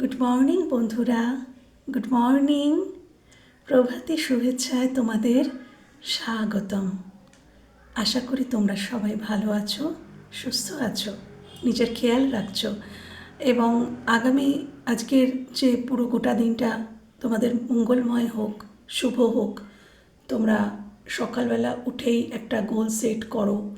Good morning বন্ধুরা। Good morning প্রভাতী শুভেচ্ছায় তোমাদের স্বাগতম। আশা করি তোমরা সবাই ভালো আছো, সুস্থ আছো, নিজের খেয়াল রাখছো। এবং আগামী আজকের যে পুরো গোটা দিনটা তোমাদের মঙ্গলময় হোক, শুভ হোক, তোমরা সকালবেলা উঠেই একটা গোল সেট করো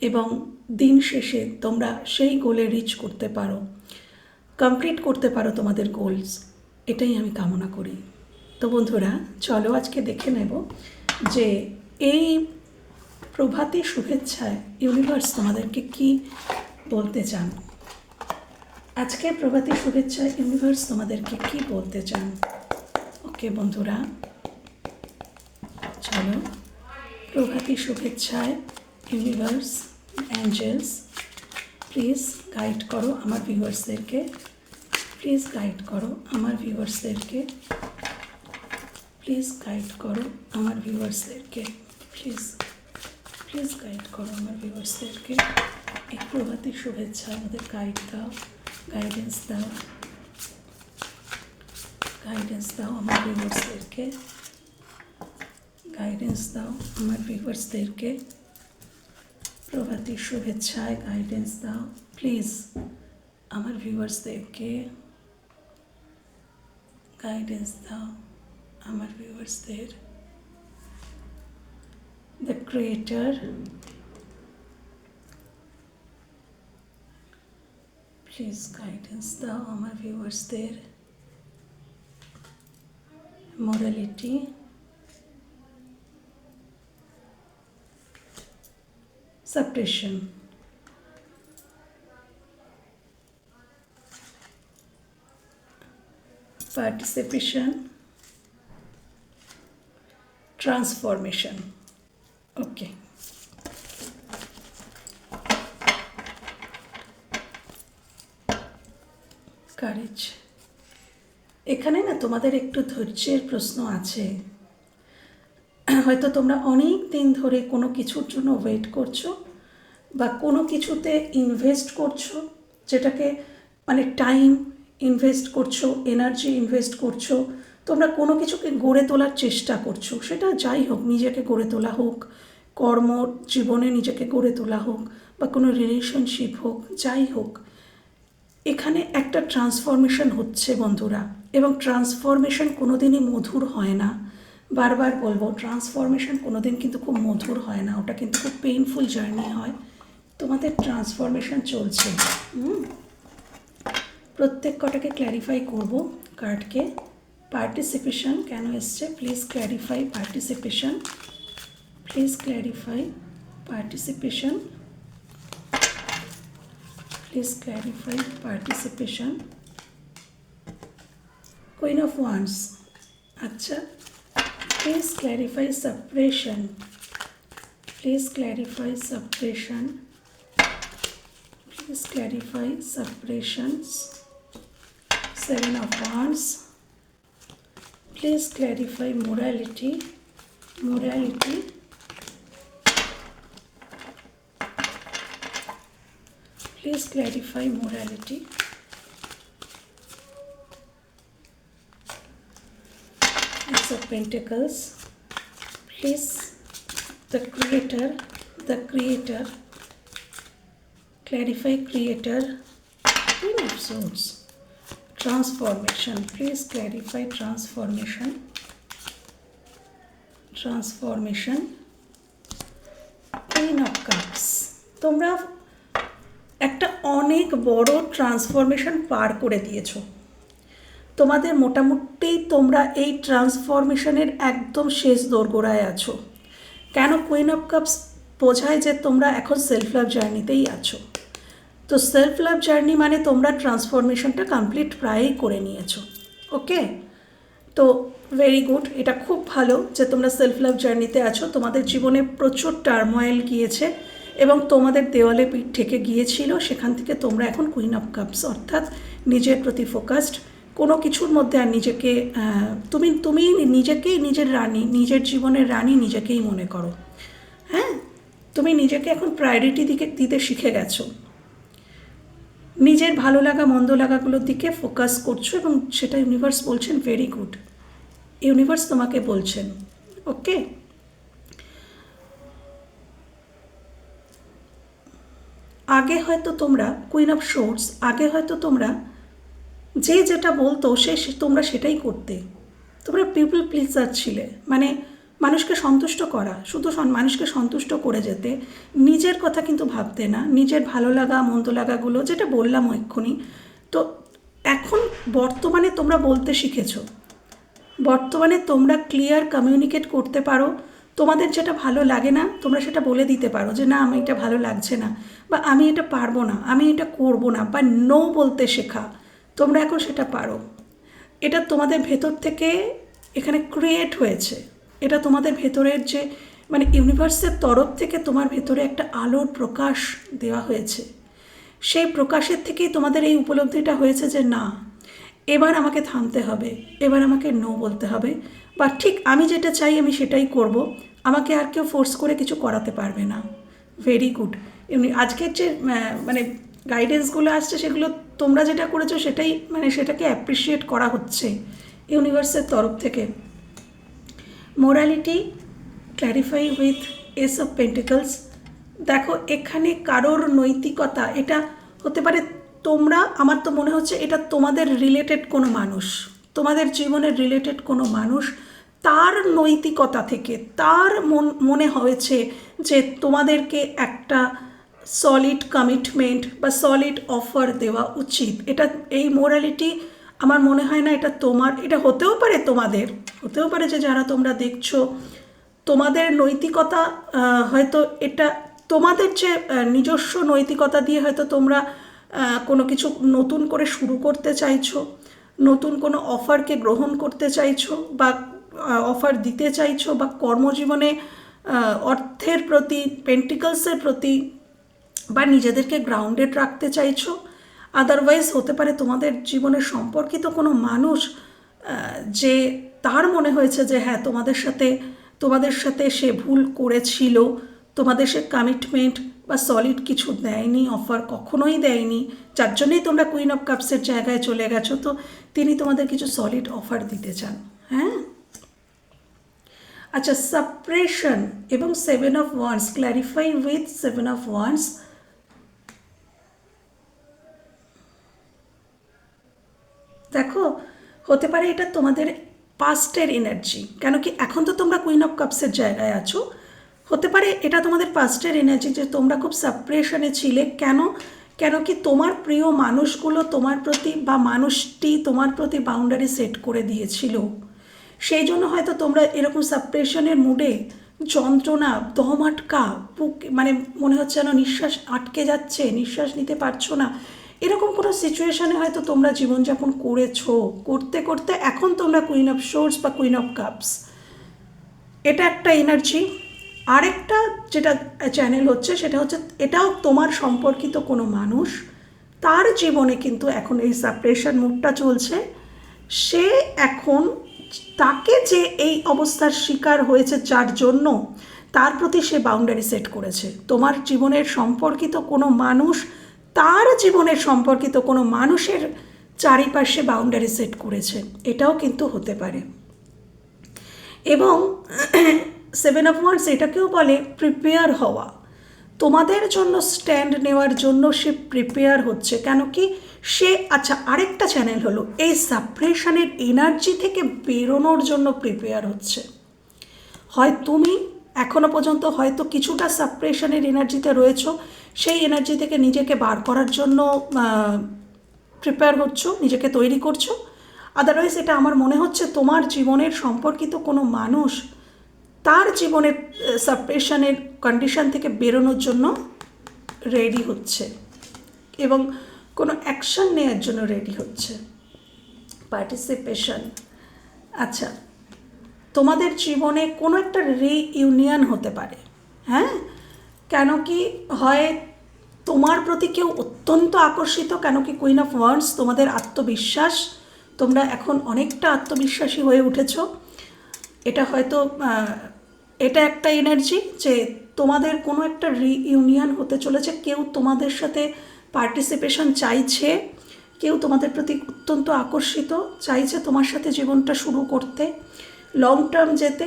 এবং দিন শেষে তোমরা সেই গোলে রিচ করতে পারো। কমপ্লিট করতে পারো তোমাদের গোলস এটাই আমি কামনা করি। তো বন্ধুরা, চলো আজকে দেখে নেব যে এই প্রভাতী শুভেচ্ছায় ইউনিভার্স তোমাদেরকে কি বলতে চান? আজকে প্রভাতী শুভেচ্ছায় ইউনিভার্স তোমাদেরকে কি বলতে চান? ওকে বন্ধুরা, চলো। প্রভাতী শুভেচ্ছায় ইউনিভার্স অ্যাঞ্জেলস প্লিজ গাইড করো আমার ভিউয়ার্সদেরকে প্লিজ গাইড করো আমার ভিউয়ার্সদেরকে প্লিজ গাইড করো আমার ভিউয়ার্সদেরকে প্লিজ প্লিজ গাইড করো আমার ভিউয়ার্সদেরকে এই প্রভাতী শুভেচ্ছা আমাদের গাইড দাও গাইডেন্স দাও গাইডেন্স দাও আমার ভিউয়ার্সদেরকে গাইডেন্স দাও আমার ভিউয়ার্সদেরকে প্রভাতী শুভেচ্ছায় গাইডেন্স দাও প্লিজ আমার ভিউয়ার্সদেরকে গাইডেন্স দাও আমার ভিউয়ার্সদের দ্য ক্রিয়েটার প্লিজ গাইডেন্স দাও আমার ভিউয়ার্সদের morality suppression. Participation, transformation. Okay. কারেজ এখানে না তোমাদের একটু ধৈর্যের প্রশ্ন আছে হয়তো তোমরা অনেক দিন ধরে কোনো কিছুর জন্য ওয়েট করছ বা কোনো কিছুতে ইনভেস্ট করছ যেটাকে মানে টাইম ইনভেস্ট করছ এনার্জি ইনভেস্ট করছ, তোমরা কোনো কিছুকে গড়ে তোলার চেষ্টা করছ। সেটা যাই হোক, নিজেকে গড়ে তোলা হোক, কর্ম, জীবনে নিজেকে গড়ে তোলা হোক, বা কোনো রিলেশনশিপ হোক, যাই হোক, এখানে একটা ট্রান্সফরমেশন হচ্ছে বন্ধুরা। এবং ট্রান্সফরমেশন কোনো দিনই মধুর হয় না। বারবার বলব ট্রান্সফরমেশন কোনো দিন কিন্তু খুব মধুর হয় না, ওটা কিন্তু খুব পেইনফুল জার্নি হয়। তোমাদের ট্রান্সফরমেশন চলছে। হুম? প্রত্যেক কটাকে ক্ল্যারিফাই করব কার্ডকে পার্টিসিপেশন কেন এসছে please clarify participation please clarify participation please clarify participation queen of wands আচ্ছা Please clarify suppression. Please clarify suppression. Please clarify suppressions. Seven of Wands. Please clarify morality. Morality. Please clarify morality. Ace of Pentacles. Please, the Creator, the Creator, clarify Creator, Queen of Swords, transformation. Please clarify transformation. Transformation. Queen of Cups. তোমরা একটা অনেক বড় transformation পার করে দিয়েছ তোমাদের মোটামুটি তোমরা এই ট্রান্সফরমেশনের একদম শেষ দোরগোড়ায় আছো কেন কুইন অফ কাপস বোঝায় যে তোমরা এখন সেলফ লাভ জার্নিতেই আছো তো সেলফ লাভ জার্নি মানে তোমরা ট্রান্সফরমেশনটা কমপ্লিট প্রায়ই করে নিয়েছো ওকে তো ভেরি গুড এটা খুব ভালো যে তোমরা সেলফ লাভ জার্নিতে আছো, তোমাদের জীবনে প্রচুর টার্ময়েল গিয়েছে এবং তোমাদের দেওয়ালে পিঠ থেকে গিয়েছিল, সেখান থেকে তোমরা এখন কুইন অফ কাপস অর্থাৎ নিজের প্রতি ফোকাসড কোনো কিছুর মধ্যে আর নিজেকে তুমি তুমি নিজেকেই নিজের রানী, নিজের জীবনের রানী নিজেকেই মনে করো হ্যাঁ? তুমি নিজেকে এখন প্রায়োরিটি দিকে, দিতে শিখে গেছো। নিজের ভালো লাগা, মন্দ লাগাগুলোর দিকে ফোকাস করছ এবং সেটা ইউনিভার্স বলছেন ভেরি গুড ইউনিভার্স তোমাকে বলছেন ওকে আগে হয়তো তোমরা কুইন অফ শোর্স আগে হয়তো তোমরা যে যেটা বলতো সে- তোমরা সেটাই করতে। তোমরা পিপল প্লিজার ছিলে মানে মানুষকে সন্তুষ্ট করা, শুধু মানুষকে সন্তুষ্ট করে যেতে, নিজের কথা কিন্তু ভাবতে না, নিজের ভালো লাগা, মন্দ লাগাগুলো যেটা বললাম এক্ষুনি। তো এখন বর্তমানে তোমরা বলতে শিখেছো, বর্তমানে তোমরা ক্লিয়ার কমিউনিকেট করতে পারো, তোমাদের যেটা ভালো লাগে না, তোমরা সেটা বলে দিতে পারো যে, না আমি এটা ভালো লাগছে না বা, আমি এটা পারব না, আমি এটা করব না বা, নো বলতে শেখা, তোমরা এখন সেটা পারো। এটা তোমাদের ভেতর থেকে এখানে ক্রিয়েট হয়েছে। এটা তোমাদের ভেতরের যে মানে ইউনিভার্সের তরফ থেকে তোমার ভেতরে একটা আলোর প্রকাশ দেওয়া হয়েছে। সেই প্রকাশের থেকেই তোমাদের এই উপলব্ধিটা হয়েছে যে না, এবার আমাকে থামতে হবে, এবার আমাকে নো বলতে হবে। বা ঠিক আমি যেটা চাই আমি সেটাই করব, আমাকে আর কেউ ফোর্স করে কিছু করাতে পারবে না। ভেরি গুড এমনি আজকের যে মানে গাইডেন্সগুলো আসছে সেগুলো তোমরা যেটা করেছ সেটাই মানে সেটাকে অ্যাপ্রিসিয়েট করা হচ্ছে ইউনিভার্সের তরফ থেকে। Morality clarify with ace of pentacles দেখো, এখানে কারোর নৈতিকতা, এটা হতে পারে তোমরা, আমার তো মনে হচ্ছে এটা তোমাদের রিলেটেড কোনো মানুষ, তোমাদের জীবনের রিলেটেড কোনো মানুষ, তার নৈতিকতা থেকে, তার মন, মনে হয়েছে যে তোমাদেরকে একটা সলিড কমিটমেন্ট বা সলিড অফার দেওয়া উচিত। এটা, এই মোরালিটি আমার মনে হয় না এটা তোমার, এটা হতেও পারে তোমাদের, হতেও পারে যে যারা তোমরা দেখছ, তোমাদের নৈতিকতা হয়তো এটা তোমাদের যে নিজস্ব নৈতিকতা দিয়ে হয়তো তোমরা কোনো কিছু নতুন করে শুরু করতে চাইছো, নতুন কোনো অফারকে গ্রহণ করতে চাইছো বা অফার দিতে চাইছো বা কর্মজীবনে অর্থের প্রতি পেন্টিকলসের প্রতি বা নিজেদেরকে গ্রাউন্ডেড রাখতে চাইছো আদারওয়াইজ হতে পারে তোমাদের জীবনে সম্পর্কিত কোনো মানুষ যে তার মনে হয়েছে যে হ্যাঁ তোমাদের সাথে তোমাদের সাথে সে ভুল করেছিল, তোমাদের সে কমিটমেন্ট বা সলিড কিছু দেয়নি অফার কখনোই দেয়নি, যার জন্যই তোমরা কুইন অফ কাপসের জায়গায় চলে গেছো, তো তিনি তোমাদের কিছু সলিড অফার দিতে চান হ্যাঁ? আচ্ছা সাপ্রেশন এবং seven of wands clarify with seven of wands দেখো হতে পারে এটা তোমাদের পাস্টের এনার্জি কেন কি এখন তো তোমরা কুইন অফ কাপসের জায়গায় আছো। হতে পারে এটা তোমাদের পাস্টের এনার্জি যে তোমরা খুব সাপ্রেশনে ছিলে। কেন? কেন কি তোমার প্রিয় মানুষগুলো তোমার প্রতি বা মানুষটি তোমার প্রতি বাউন্ডারি সেট করে দিয়েছিল। সেই জন্য হয়তো তোমরা এরকম সাপ্রেশনের মুডে যন্ত্রণা, দম আটকা, বুক মানে মনে হচ্ছে যেন নিঃশ্বাস আটকে যাচ্ছে, নিঃশ্বাস নিতে পারছ না। এরকম কোনো সিচুয়েশনে হয়তো তোমরা জীবনযাপন করেছ। করতে করতে এখন তোমরা কুইন অফ শোর্স বা কুইন অফ কাপস এটা একটা এনার্জি আরেকটা যেটা চ্যানেল হচ্ছে সেটা হচ্ছে এটাও তোমার সম্পর্কিত কোনো মানুষ। তার জীবনে কিন্তু এখন এই সাপ্রেশন মুডটা চলছে। সে এখন তাকে যে এই অবস্থার শিকার হয়েছে যার জন্য তার প্রতি সে বাউন্ডারি সেট করেছে। তোমার জীবনের সম্পর্কিত কোনো মানুষ তার জীবনের সম্পর্কিত কোনো মানুষের চারিপাশে বাউন্ডারি সেট করেছে। এটাও কিন্তু হতে পারে। এবং সেভেন অফ ওয়ান্স এটাকেও বলে প্রিপেয়ার হওয়া। তোমাদের জন্য স্ট্যান্ড নেওয়ার জন্য সে প্রিপেয়ার হচ্ছে। কেন কি সে আচ্ছা আরেকটা চ্যানেল হলো, এই সাপ্রেশনের এনার্জি থেকে বেরোনোর জন্য প্রিপেয়ার হচ্ছে। হয় তুমি এখনও পর্যন্ত হয়তো কিছুটা সাপ্রেশনের এনার্জিতে রয়েছো। সেই এনার্জি থেকে নিজেকে বার করার জন্য প্রিপেয়ার হচ্ছ, নিজেকে তৈরি করছ। আদারওয়াইজ এটা আমার মনে হচ্ছে তোমার জীবনের সম্পর্কিত কোনো মানুষ তার জীবনের সাপ্রেশনের কন্ডিশন থেকে বেরোনোর জন্য রেডি হচ্ছে এবং কোনো অ্যাকশন নেওয়ার জন্য রেডি হচ্ছে। পার্টিসিপেশন আচ্ছা। তোমাদের জীবনে কোনো একটা রিইউনিয়ন হতে পারে। হ্যাঁ? কেন কি হয়, তোমার প্রতি কেউ অত্যন্ত আকর্ষিত, কেন কি কুইন অফ ওয়ান্স তোমাদের আত্মবিশ্বাস, তোমরা এখন অনেকটা আত্মবিশ্বাসী হয়ে উঠেছো। এটা হয়তো এটা একটা এনার্জি যে তোমাদের কোনো একটা রিইউনিয়ন হতে চলেছে, কেউ তোমাদের সাথে পার্টিসিপেশন চাইছে, কেউ তোমাদের প্রতি অত্যন্ত আকর্ষিত, চাইছে তোমার সাথে জীবনটা শুরু করতে। লং টার্ম যেতে,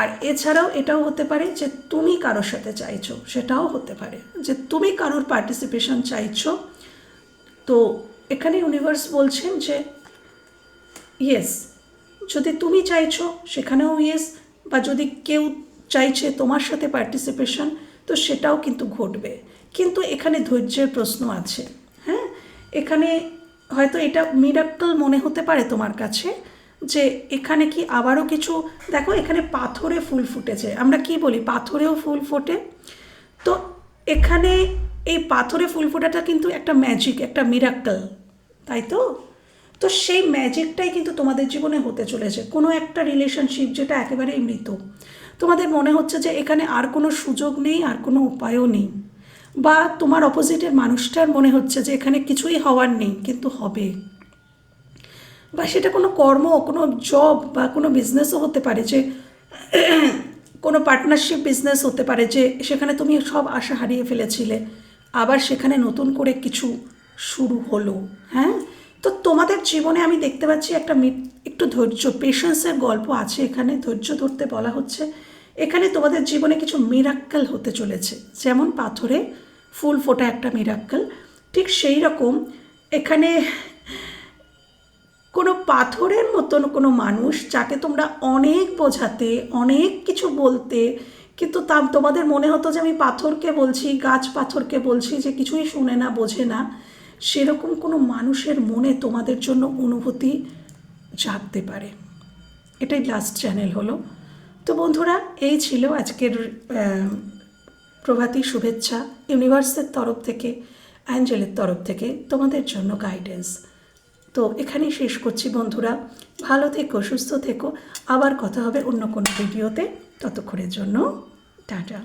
আর এছাড়াও এটাও হতে পারে যে তুমি কারোর সাথে চাইছো, সেটাও হতে পারে। যে তুমি কারোর পার্টিসিপেশন চাইছো, তো এখানে ইউনিভার্স বলছেন যে ইয়েস যদি তুমি চাইছো সেখানেও ইয়েস বা যদি কেউ চাইছে তোমার সাথে পার্টিসিপেশন তো সেটাও কিন্তু ঘটবে। কিন্তু এখানে ধৈর্যের প্রশ্ন আছে হ্যাঁ? এখানে হয়তো এটা মিরাক্কল মনে হতে পারে তোমার কাছে যে এখানে কি আবারও কিছু, দেখো এখানে পাথরে ফুল ফুটেছে। আমরা কি বলি? পাথরেও ফুল ফোটে। তো এখানে এই পাথরে ফুল ফোটাটা কিন্তু একটা ম্যাজিক একটা মিরাক্কল তাই তো? তো সেই ম্যাজিকটাই কিন্তু তোমাদের জীবনে হতে চলেছে। কোনো একটা রিলেশনশিপ যেটা একেবারেই মৃত। তোমাদের মনে হচ্ছে যে এখানে আর কোনো সুযোগ নেই, আর কোনো উপায়ও নেই। বা তোমার অপোজিটের মানুষটার মনে হচ্ছে যে এখানে কিছুই হওয়ার নেই, কিন্তু হবে। বা সেটা কোনো কর্ম কোনো জব বা কোনো বিজনেসও হতে পারে যে, কোনো পার্টনারশিপ বিজনেস হতে পারে যে, সেখানে তুমি সব আশা হারিয়ে ফেলেছিলে, আবার সেখানে নতুন করে কিছু শুরু হলো হ্যাঁ? তো তোমাদের জীবনে আমি দেখতে পাচ্ছি একটা একটু ধৈর্য পেশেন্সের গল্প আছে এখানে, ধৈর্য ধরতে বলা হচ্ছে। এখানে তোমাদের জীবনে কিছু মিরাক্কেল হতে চলেছে, যেমন পাথরে ফুল ফোটা একটা মিরাক্কেল ঠিক সেই রকম। এখানে কোনো পাথরের মতন কোনো মানুষ যাকে তোমরা অনেক বোঝাতে, অনেক কিছু বলতে, কিন্তু তা তোমাদের মনে হতো যে আমি পাথরকে বলছি, গাছ পাথরকে বলছি যে কিছুই শুনে না, বোঝে না, সেরকম কোনো মানুষের মনে তোমাদের জন্য অনুভূতি জাগতে পারে। এটাই লাস্ট চ্যানেল হলো। তো বন্ধুরা, এই ছিল আজকের প্রভাতী শুভেচ্ছা ইউনিভার্সের তরফ থেকে, অ্যাঞ্জেলের তরফ থেকে তোমাদের জন্য গাইডেন্স তো এখানেই শেষ করছি বন্ধুরা। ভালো থেকো, সুস্থ থেকো। আবার কথা হবে অন্য কোনো ভিডিওতে। ততক্ষণের জন্য, টাটা।